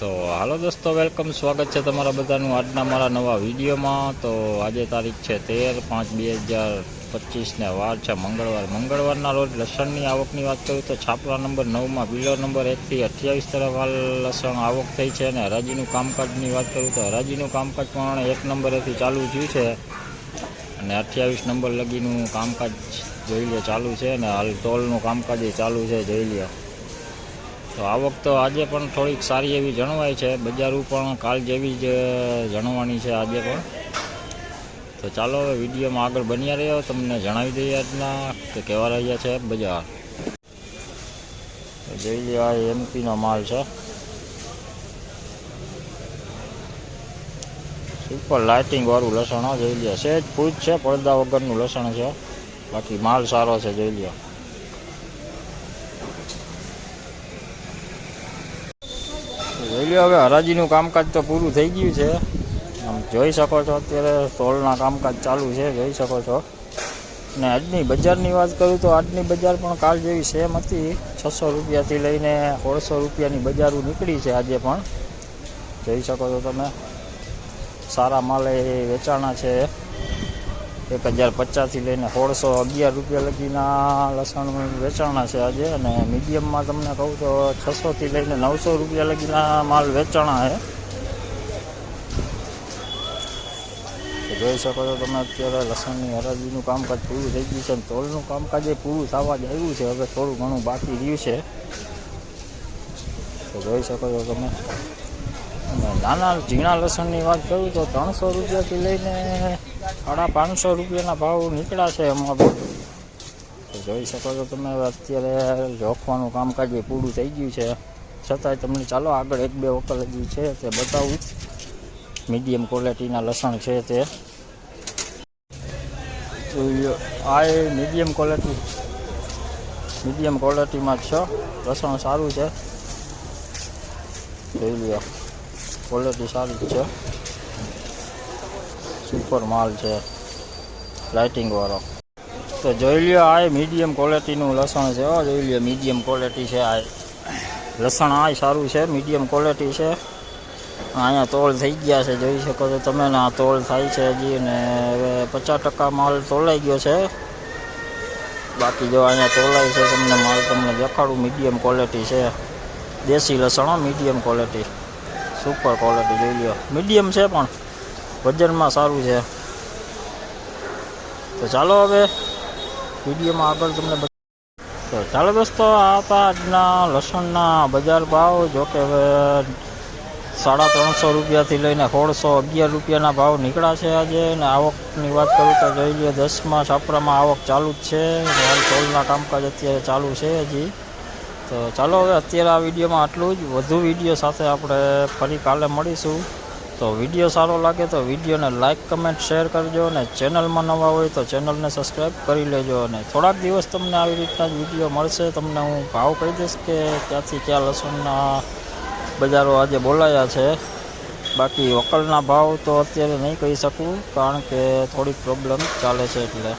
તો હાલો દોસ્તો વેલકમ સ્વાગત છે તમારા બધાનું આજના મારા નવા વિડીયોમાં. તો આજે તારીખ છે તેર પાંચ બે હજાર પચીસને વાર છે મંગળવાર. મંગળવારના રોજ લસણની આવકની વાત કરું તો છાપરા નંબર નવમાં, બિલો નંબર એકથી અઠ્યાવીસ તરફ હાલ લસણ આવક થઈ છે અને હરાજીનું કામકાજની વાત કરું તો હરાજીનું કામકાજ પણ એક નંબરેથી ચાલુ થયું છે અને અઠ્યાવીસ નંબર લગીનું કામકાજ જોઈ લે ચાલુ છે અને હાલ ટોલનું કામકાજ ચાલુ છે જોઈ લે તો આવક તો આજે પણ થોડીક સારી એવી જણવાય છે. બજારું પણ કાલ જેવી જ જણવાની છે આજે પણ. તો ચાલો હવે વિડીયોમાં આગળ બન્યા રહ્યો. તમને જણાવી દઈએ આજના કે કેવા રહ્યા છે બજાર. જોઈ લો આ એમપીનો માલ છે. સુપર લાઇટિંગ વાળું લસણ જોઈ લે સહેજ પૂછ છે, પડદા વગરનું લસણ છે. બાકી માલ સારો છે, જોઈ લો જોઈ હવે હરાજીનું કામકાજ તો પૂરું થઈ ગયું છે. આમ જોઈ શકો છો અત્યારે સ્ટોલના કામકાજ ચાલુ છે, જોઈ શકો છો. ને આજની બજારની વાત કરું તો આજની બજાર પણ કાલ જેવી સેમ હતી. છસો રૂપિયાથી લઈને સોળસો રૂપિયાની બજારો નીકળી છે આજે પણ. જોઈ શકો છો તમે. સારા માલે વેચાણા છે. એક હજાર પચાસથી લઈને સોળસો અગિયાર રૂપિયા લગીના લસણ વેચાણા છે આજે. અને મીડિયમમાં તમને કહું તો છસોથી લઈને નવસો રૂપિયા લગીના માલ વેચાણા છે. જોઈ શકો છો તમે અત્યારે લસણની હરાજીનું કામકાજ પૂરું થઈ ગયું છે અને તોલનું કામકાજ એ પૂરું થવા જ આવ્યું છે. હવે થોડું ઘણું બાકી રહ્યું છે. તો જોઈ શકો છો તમે. નાના ઝીણા લસણની વાત કરું તો ત્રણસો રૂપિયાથી લઈને સાડા પાંચસો રૂપિયાના ભાવ નીકળ્યા છે એમાં પણ જોઈ શકો છો તમે અત્યારે જોખવાનું કામકાજ એ પૂરું થઈ ગયું છે. છતાંય તમને ચાલો આગળ એક બે વકલ હજી છે તે બતાવું. મીડિયમ ક્વોલિટીના લસણ છે તે. આ એ મીડિયમ ક્વોલિટી. મીડિયમ ક્વોલિટીમાં જ છે. લસણ સારું છે. જોઈ લ્યો. ક્વોલિટી સારી છે. સુપર માલ છે. લાઇટિંગવાળો તો જોઈ લ્યો, આ મીડિયમ ક્વોલિટીનું લસણ છે. જોઈ લ્યો મીડિયમ ક્વોલિટી છે આ. લસણ આ સારું છે મીડિયમ ક્વોલિટી છે. અહીંયા તોલ થઈ ગયા છે, જોઈ શકો છો તમે ને આ તોલ થાય છે હજી ને હવે પચાસ ટકા માલ તોલાઈ ગયો છે. બાકી જો અહીંયા તોલાય છે તમને માલ તમને દેખાડું મીડિયમ ક્વોલિટી છે. દેશી લસણ મીડિયમ ક્વોલિટી સુપર ક્વોલિટી જોઈ લો મીડિયમ છે પણ વજનમાં સારું છે. તો ચાલો હવે વિડીયોમાં આગળ તમને તો ચાલો દોસ્તો, આ હતા આજના લસણના બજાર ભાવ. જો કે હવે સાડા ત્રણસો રૂપિયાથી લઈને સોળસો અગિયાર રૂપિયાના ભાવ નીકળ્યા છે આજે. અને આવકની વાત કરું તો જોઈ લઈએ દસમાં છાપરામાં આવક ચાલુ જ છે. હાલ ટોલના કામકાજ અત્યારે ચાલુ છે હજી. તો ચાલો હવે અત્યારે આ વિડીયોમાં આટલું જ. વધુ વીડિયો સાથે આપણે ફરી કાલે મળીશું. તો વીડિયો સારો લાગે તો વિડીયોને લાઇક કમેન્ટ, શેર કરજો અને ચેનલમાં નવા હોય તો ચેનલને સબસ્ક્રાઈબ કરી લેજો અને થોડાક દિવસ તમને આવી રીતના જ વીડિયો મળશે. તમને હું ભાવ કહી દઈશ કે ક્યાંથી ક્યાં લસણના બજારો આજે બોલાયા છે. બાકી વકલના ભાવ તો અત્યારે નહીં કહી શકું, કારણ કે થોડીક પ્રોબ્લેમ ચાલે છે એટલે.